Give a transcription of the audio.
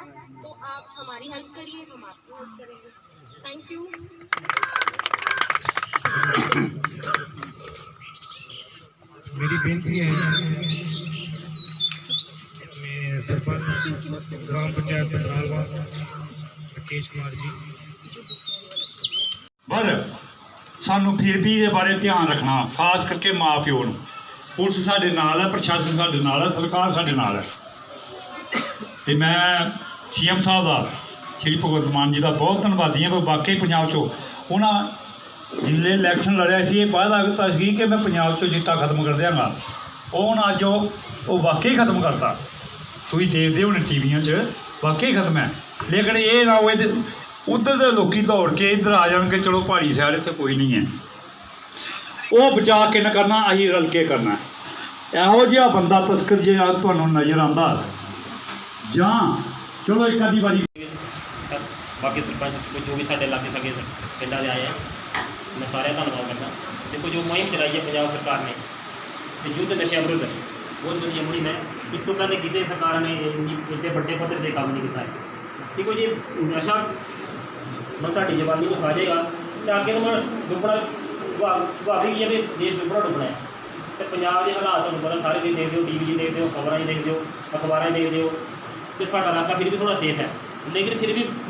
रहेगा तो आप हमारी हेल्प करिए हम आपकी हेल्प करेंगे थैंक यू मेरी बेनती है मैं सरपंच ग्राम पंचायत पंजालवा राकेश कुमार जी ਪਰ ਸਾਨੂੰ ਫਿਰ ਵੀ ਇਹਦੇ ਬਾਰੇ ਧਿਆਨ ਰੱਖਣਾ ਖਾਸ ਕਰਕੇ ਮਾਂ ਪਿਓ ਨੂੰ ਪੁਲਿਸ ਸਾਡੇ ਨਾਲ ਹੈ ਪ੍ਰਸ਼ਾਸਨ ਸਾਡੇ ਨਾਲ ਹੈ ਸਰਕਾਰ ਸਾਡੇ ਨਾਲ ਹੈ ਤੇ ਮੈਂ ਸੀਐਮ ਸਾਹਿਬ ਦਾ, ਸ਼੍ਰੀ ਭਗਵੰਤ ਮਾਨ ਜੀ ਦਾ ਬਹੁਤ ਧੰਨਵਾਦੀ ਹਾਂ ਵੀ ਵਾਕਈ ਪੰਜਾਬ 'ਚੋਂ ਉਹਨਾਂ ਜਿਲੇ ਇਲੈਕਸ਼ਨ ਲੜਿਆ ਸੀ, ਇਹ ਵਾਅਦਾ ਕੀਤਾ ਸੀ ਕਿ ਮੈਂ ਪੰਜਾਬ 'ਚੋਂ ਚਿੱਟਾ ਖਤਮ ਕਰ ਦਿਆਂਗਾ। ਉਹ ਹੁਣ ਅੱਜ ਉਹ ਵਾਕਈ ਖਤਮ ਕਰਤਾ। ਤੁਸੀਂ ਦੇਖਦੇ ਹੋ ਟੀਵੀਆਂ 'ਚ, ਵਾਕਈ ਖਤਮ ਹੈ। ਲੇਕਿਨ ਇਹ ਨਾ ਹੋਏ ਤੇ ਉੱਧਰ ਦੇ ਲੋਕੀ ਦੌੜ ਕੇ ਇੱਧਰ ਆ ਜਾਣਗੇ, ਚਲੋ ਪਹਾੜੀ ਸਾਈਡ ਤੇ ਕੋਈ ਨਹੀਂ ਹੈ। ਉਹ ਬਚਾ ਕੇ ਨਾ ਕਰਨਾ ਅਸੀਂ ਰਲ ਕੇ ਕਰਨਾ। ਇਹੋ ਜਿਹਾ ਬੰਦਾ ਤਸਕਰ ਜੇ ਤੁਹਾਨੂੰ ਨਜ਼ਰ ਆਉਂਦਾ, ਜਾਂ ਚਲੋ ਇੱਕ ਆਦੀ ਵਾਰੀ ਸਰ ਬਾਕੀ ਸਰਪੰਚ ਜੋ ਵੀ ਸਾਡੇ ਲਾਗੇ ਸਾਗੇ ਪਿੰਡਾਂ ਦੇ ਆਏ ਆ ਮੈਂ ਸਾਰਿਆਂ ਦਾ ਧੰਨਵਾਦ ਕਰਦਾ ਦੇਖੋ ਜੋ ਮੁਹਿੰਮ ਚਲਾਈ ਹੈ ਪੰਜਾਬ ਸਰਕਾਰ ਨੇ ਤੇ ਯੁੱਧ ਨਸ਼ਿਆਂ ਵਿਰੁੱਧ ਬਹੁਤ ਵਧੀਆ ਮੁਹਿੰਮ ਹੈ ਇਸ ਤੋਂ ਪਹਿਲੇ ਕਿਸੇ ਸਰਕਾਰ ਨੇ ਇੰਨੀ ਇੱਡੇ ਵੱਡੇ ਪੱਧਰ ਤੇ ਕੰਮ ਨਹੀਂ ਕੀਤਾ ਹੈ ਦੇਖੋ ਜੀ ਨਸ਼ਾ ਬਸ ਸਾਡੀ ਜਵਾਨੀ ਨੂੰ ਖਾ ਜਾਏਗਾ ਤੇ ਅੱਗੇ ਨੂੰ ਡੁੱਬਣਾ ਸੁਭਾਅ ਸੁਭਾਵਿਕ ਹੀ ਹੈ ਵੀ ਦੇਸ਼ ਡੁੱਬਣਾ ਡੁੱਬਣਾ ਹੈ ਤੇ ਪੰਜਾਬ ਦੇ ਹਾਲਾਤ ਤੁਹਾਨੂੰ ਪਤਾ ਸਾਰੇ ਤੁਸੀਂ ਦੇਖਦੇ ਹੋ ਟੀਵੀ 'ਚ ਦੇਖਦੇ ਹੋ ਖਬਰਾਂ 'ਚ ਦੇਖਦੇ ਹੋ ਅਖਬਾਰਾਂ 'ਚ ਦੇਖਦੇ ਹੋ तो इसका डाला फिर भी थोड़ा सेफ़ है। लेकिन फिर भी